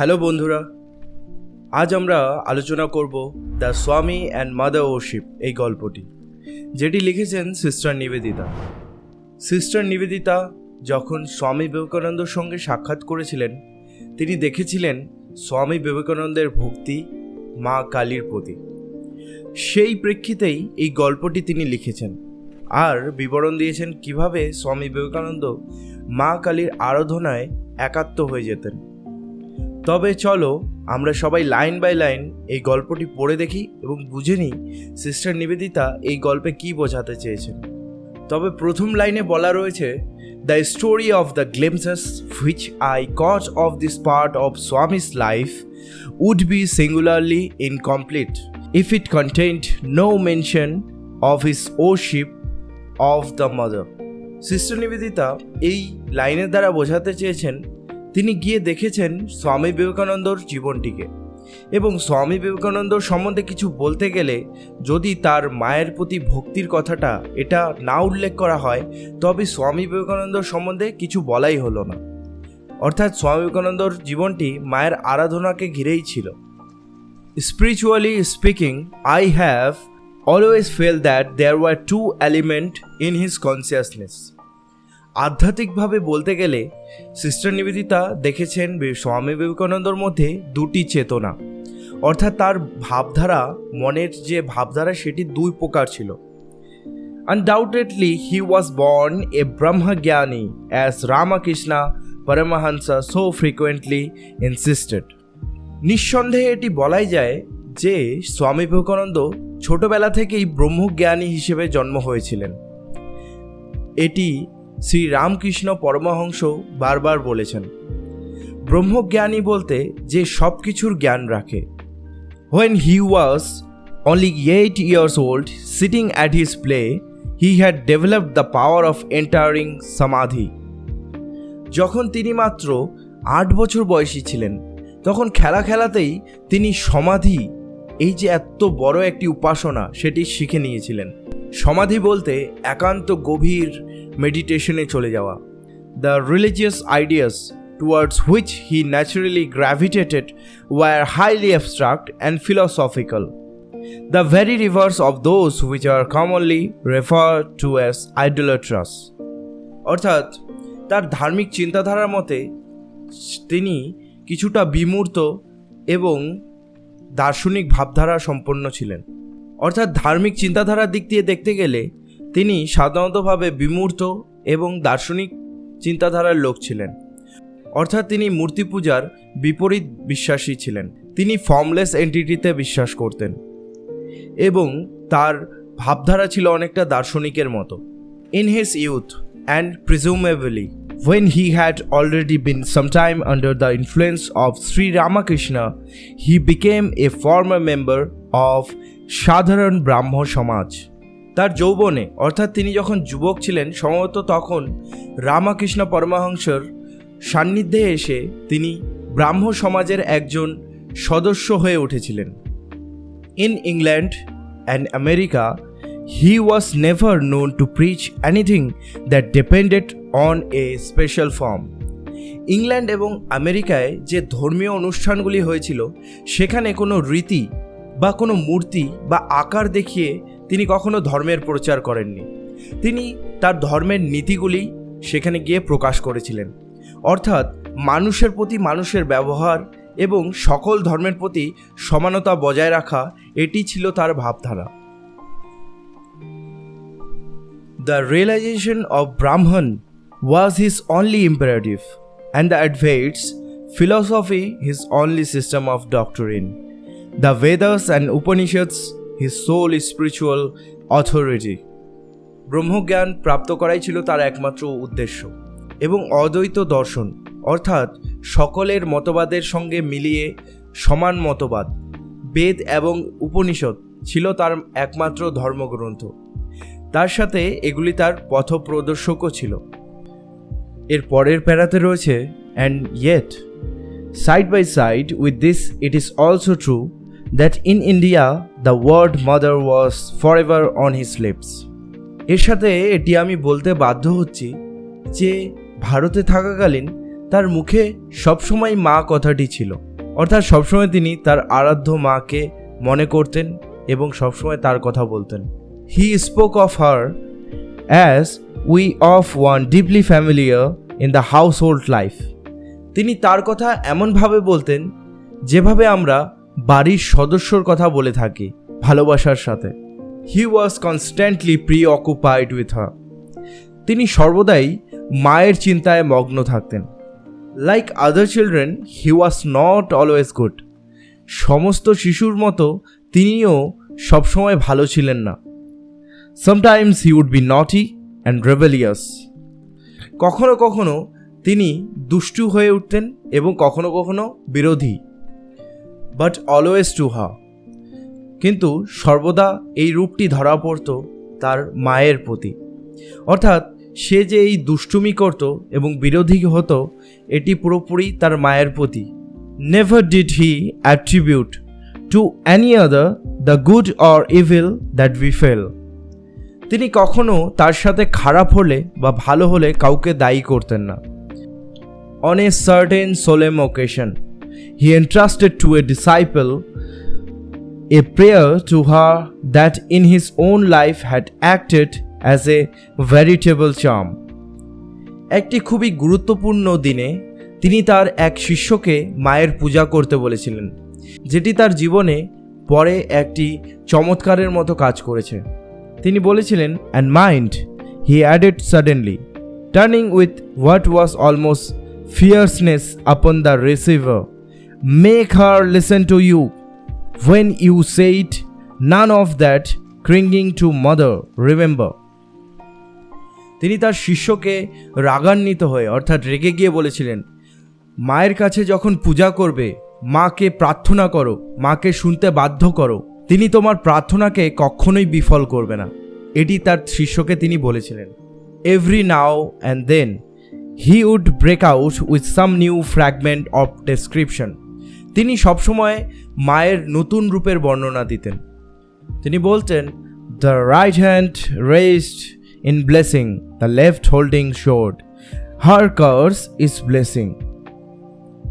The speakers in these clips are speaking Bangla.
হ্যালো বন্ধুরা, আজ আমরা আলোচনা করব দ্য স্বামী অ্যান্ড মাদার ওশিপ এই গল্পটি, যেটি লিখেছেন সিস্টার নিবেদিতা। সিস্টার নিবেদিতা যখন স্বামী বিবেকানন্দর সঙ্গে সাক্ষাৎ করেছিলেন, তিনি দেখেছিলেন স্বামী বিবেকানন্দের ভক্তি মা কালীর প্রতি। সেই প্রেক্ষিতেই এই গল্পটি তিনি লিখেছেন, আর বিবরণ দিয়েছেন কীভাবে স্বামী বিবেকানন্দ মা কালীর আরাধনায় একাত্ম হয়ে যেতেন। তবে চলো, আমরা সবাই লাইন বাই লাইন এই গল্পটি পড়ে দেখি এবং বুঝে নিই সিস্টার নিবেদিতা এই গল্পে কি বোঝাতে চেয়েছেন। তবে প্রথম লাইনে বলা রয়েছে the story of the glimpses which I got of this part of Swami's life would be singularly incomplete if it contained no mention of his worship of the mother sister Nivedita এই লাইনের দ্বারা বোঝাতে চেয়েছেন তিনি গিয়ে দেখেছেন স্বামী বিবেকানন্দর জীবনটিকে। এবং স্বামী বিবেকানন্দর সম্বন্ধে কিছু বলতে গেলে যদি তার মায়ের প্রতি ভক্তির কথাটা এটা না উল্লেখ করা হয়, তবে স্বামী বিবেকানন্দর সম্বন্ধে কিছু বলাই হলো না। অর্থাৎ স্বামী বিবেকানন্দর জীবনটি মায়ের আরাধনাকে ঘিরেই ছিল। Spiritually speaking I have always felt that there were two element in his consciousness আধ্যাত্মিকভাবে বলতে গেলে, সিস্টার নিবেদিতা দেখেছেন স্বামী বিবেকানন্দর মধ্যে দুটি চেতনা। অর্থাৎ তার ভাবধারা, মনের যে ভাবধারা, সেটি দুই প্রকার ছিল। Undoubtedly he was born a brahmajnani as Ramakrishna Paramahamsa so frequently insisted নিঃসন্দেহে এটি বলাই যায় যে, স্বামী বিবেকানন্দ ছোটবেলা থেকেই ব্রহ্মজ্ঞানী হিসেবে জন্ম হয়েছিলেন। এটি শ্রী রামকৃষ্ণ পরমহংস বারবার বলেছেন, ব্রহ্মজ্ঞানী বলতে যে সব কিছুর জ্ঞান রাখে। When he was only eight years old sitting at his play he had developed the power of entering samadhi যখন তিনি মাত্র আট বছর বয়সী ছিলেন, তখন খেলা খেলাতেই তিনি সমাধি, এই যে এত বড় একটি উপাসনা, সেটি শিখে নিয়েছিলেন। সমাধি বলতে একান্ত গভীর মেডিটেশনে চলে যাওয়া। The religious ideas towards which he naturally gravitated were highly abstract and philosophical the very reverse of those which are commonly refer to as idolatrous অর্থাৎ, তার ধার্মিক চিন্তাধারার মতে, তিনি কিছুটা বিমূর্ত এবং দার্শনিক ভাবধারা সম্পন্ন ছিলেন। অর্থাৎ ধার্মিক চিন্তাধারার দিক দিয়ে দেখতে গেলে তিনি সাধারণতভাবে বিমূর্ত এবং দার্শনিক চিন্তাধারার লোক ছিলেন। অর্থাৎ তিনি মূর্তি পূজার বিপরীত বিশ্বাসী ছিলেন। তিনি ফর্মলেস এন্টিটিতে বিশ্বাস করতেন এবং তার ভাবধারা ছিল অনেকটা দার্শনিকের মতো। In his youth and presumably when he had already been some time under the influence of Sri Ramakrishna, he became a former member of সাধারণ ব্রাহ্ম সমাজ তার যৌবনে, অর্থাৎ তিনি যখন যুবক ছিলেন, সম্ভবত তখন রামকৃষ্ণ পরমহংসর সান্নিধ্যে এসে তিনি ব্রাহ্ম সমাজের একজন সদস্য হয়ে উঠেছিলেন। In England and America he was never known to preach anything that depended on a special form England এবং আমেরিকায় যে ধর্মীয় অনুষ্ঠানগুলি হয়েছিল, সেখানে কোনো রীতি বা কোনো মূর্তি বা আকার দেখিয়ে তিনি কখনো ধর্মের প্রচার করেননি। তিনি তার ধর্মের নীতিগুলি সেখানে গিয়ে প্রকাশ করেছিলেন। অর্থাৎ মানুষের প্রতি মানুষের ব্যবহার এবং সকল ধর্মের প্রতি সমানতা বজায় রাখা, এটি ছিল তার ভাবধারা। The realization of Brahman was his only imperative and the Advaitas philosophy his only system of doctrine. The Vedas and Upanishads his sole spiritual authority. ব্রহ্মজ্ঞান প্রাপ্ত করাই ছিল তার একমাত্র উদ্দেশ্য এবং অদ্বৈত দর্শন, অর্থাৎ সকলের মতবাদের সঙ্গে মিলিয়ে সমান মতবাদ, বেদ এবং উপনিষদ ছিল তার একমাত্র ধর্মগ্রন্থ তার সাথে এগুলি তার পথপ্রদর্শকও ছিল এর পরের প্যারাতে রয়েছে and yet side by side with this it is also true that in India the word mother was for ever on his lips এর সাথে এটি আমি বলতে বাধ্য হচ্ছি যে ভারতে থাকাকালীন তার মুখে সবসময় মা কথাটি ছিল। অর্থাৎ সবসময় তিনি তার আরাধ্য মাকে মনে করতেন এবং সবসময় তার কথা বলতেন। He spoke of her as we of one deeply familiar in the household life তিনি তার কথা এমনভাবে বলতেন, যেভাবে আমরা বাড়ির সদস্যর কথা বলে থাকি, ভালোবাসার সাথে। He was constantly preoccupied with her তিনি সর্বদাই মায়ের চিন্তায় মগ্ন থাকতেন। Like other children he was not always good সমস্ত শিশুর মতো তিনিও সবসময় ভালো ছিলেন না। Sometimes he would be naughty and rebellious কখনো কখনো তিনি দুষ্টু হয়ে উঠতেন এবং কখনো কখনো বিরোধী। বাট অলওয়েজ টু হা কিন্তু সর্বদা এই রূপটি ধরা পড়ত তার মায়ের প্রতি। অর্থাৎ সে যে এই দুষ্টুমি করত এবং বিরোধী হতো, এটি পুরোপুরি তার মায়ের প্রতি। Never did he attribute to any other the good or evil that we felt তিনি কখনো তার সাথে খারাপ হলে বা ভালো হলে কাউকে দায়ী করতেন না। On a certain solemn occasion he entrusted to a disciple a prayer to her that in his own life had acted as a veritable charm. একটি খুবই গুরুত্বপূর্ণ দিনে তিনি তার এক শিষ্যকে মায়ের পূজা করতে বলেছিলেন, যেটি তার জীবনে পরে একটি চমৎকারের মতো কাজ করেছে তিনি বলেছিলেন and mind he added suddenly turning with what was almost fierceness upon the receiver make her listen to you when you say it, none of that clinging to mother, remember. তিনি তার শিষ্যকে রাগান্বিত হয়ে অর্থাৎ রেগে গিয়ে বলেছিলেন মায়ের কাছে যখন পূজা করবে মাকে প্রার্থনা করো মাকে শুনতে বাধ্য করো। তিনি তোমার প্রার্থনাকে কখনোই বিফল করবে না। এটি তার শিষ্যকে তিনি বলেছিলেন। Every now and then he would break out with some new fragment of description তিনি সবসময় মায়ের নতুন রূপের বর্ণনা দিতেন। তিনি বলতেন the right hand rest in blessing the left holding sword her curse is blessing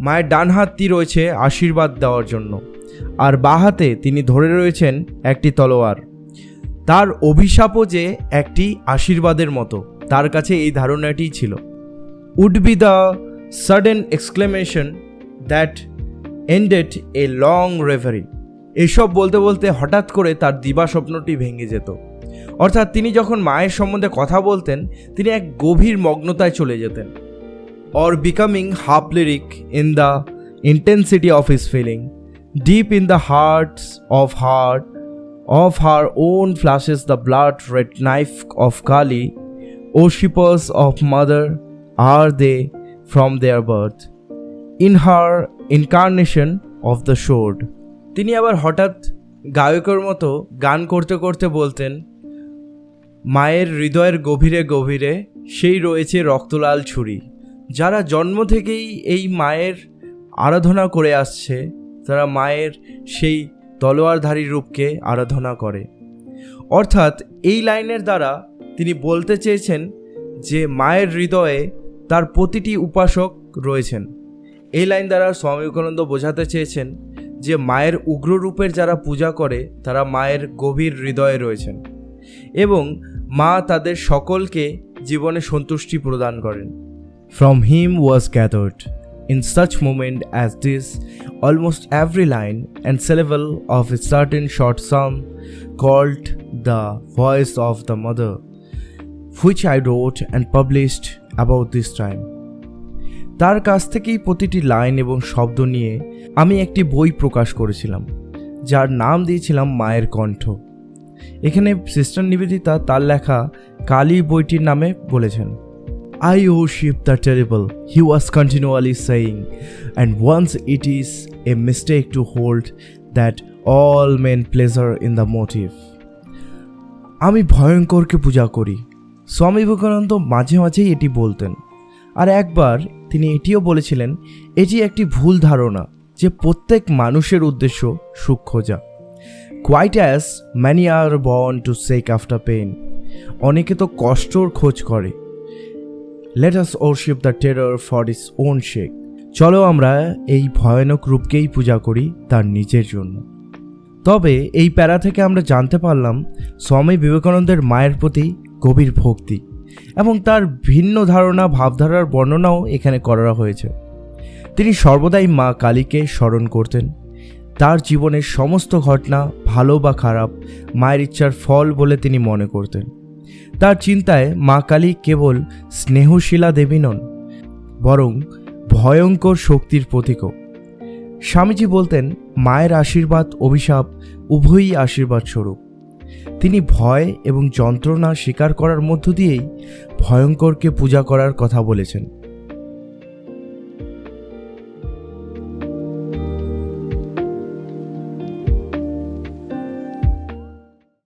মায়ের ডান হাতটি রয়েছে আশীর্বাদ দেওয়ার জন্য, আর বাঁ হাতে তিনি ধরে রয়েছেন একটি তলোয়ার। তার অভিশাপও যে একটি আশীর্বাদের মতো, তার কাছে এই ধারণাটি ছিল। Would be the sudden exclamation that ended a long reverie এসব বলতে বলতে হঠাৎ করে তার দিবা স্বপ্নটি ভেঙে যেত। অর্থাৎ তিনি যখন মায়ের সম্বন্ধে কথা বলতেন, তিনি এক গভীর মগ্নতায় চলে যেতেন। Or becoming half lyric in the intensity of his feeling deep in the hearts of heart of her own flashes the blood red knife of Kali worshippers of mother are they from their birth. In her incarnation of the sword. তিনি আবার হঠাৎ গায়কের মতো গান করতে করতে বলতেন, মায়ের হৃদয়ের গভীরে গভীরে সেই রয়েছে রক্তলাল ছুরি। যারা জন্ম থেকেই এই মায়ের আরাধনা করে আসছে, তারা মায়ের সেই তলোয়ারধারী রূপকে আরাধনা করে। অর্থাৎ এই লাইনের দ্বারা তিনি বলতে চেয়েছেন যে, মায়ের হৃদয়ে তার প্রতিটি উপাসক রয়েছেন। এই লাইন দ্বারা স্বামী বিবেকানন্দ বোঝাতে চেয়েছেন যে মায়ের উগ্র রূপের যারা পূজা করে তারা মায়ের গভীর হৃদয়ে রয়েছেন এবং মা তাদের সকলকে জীবনে সন্তুষ্টি প্রদান করেন from him was gathered in such moment as this almost every line and syllable of a certain short some called The Voice of the Mother, which I wrote and published about this time. তার কাছ থেকেই প্রতিটি লাইন এবং শব্দ নিয়ে আমি একটি বই প্রকাশ করেছিলাম, যার নাম দিয়েছিলাম মায়ের কণ্ঠ। এখানে সিস্টার নিবেদিতা তার লেখা কালী বইটির নামে বলেছেন I worship the terrible he was continually saying and once it is a mistake to hold that all men pleasure in the motive আমি ভয়ঙ্করকে পূজা করি। স্বামী বিবেকানন্দ মাঝে মাঝেই এটি বলতেন। আর একবার তিনি এটিও বলেছিলেন, এটি একটি ভুল ধারণা যে প্রত্যেক মানুষের উদ্দেশ্য সুখ খোঁজা quite as many are born to seek after pain অনেকে তো কষ্টর খোঁজ করে। Let us worship the terror for its own sake চলো আমরা এই ভয়ানক রূপকেই পূজা করি তার নিজের জন্য। তবে এই প্যারা থেকে আমরা জানতে পারলাম, স্বামী বিবেকানন্দের মায়ের প্রতি গভীর ভক্তি। এবং তার ভিন্ন ধারণা, ভাবধারার বর্ণনাও এখানে করা হয়েছে। তিনি সর্বদাই মা কালীকে স্মরণ করতেন। তার জীবনের সমস্ত ঘটনা ভালো বা খারাপ, মায়ের ইচ্ছার ফল বলে তিনি মনে করতেন। তার চিন্তায় মা কালী কেবল স্নেহশীলা দেবী নন, বরং ভয়ঙ্কর শক্তির প্রতীকও। স্বামীজি বলতেন, মায়ের আশীর্বাদ, অভিশাপ, উভয়ই আশীর্বাদ স্বরূপ। তিনি ভয় এবং যন্ত্রণা স্বীকার করার মধ্য দিয়েই ভয়ঙ্করকে পূজা করার কথা বলেছেন।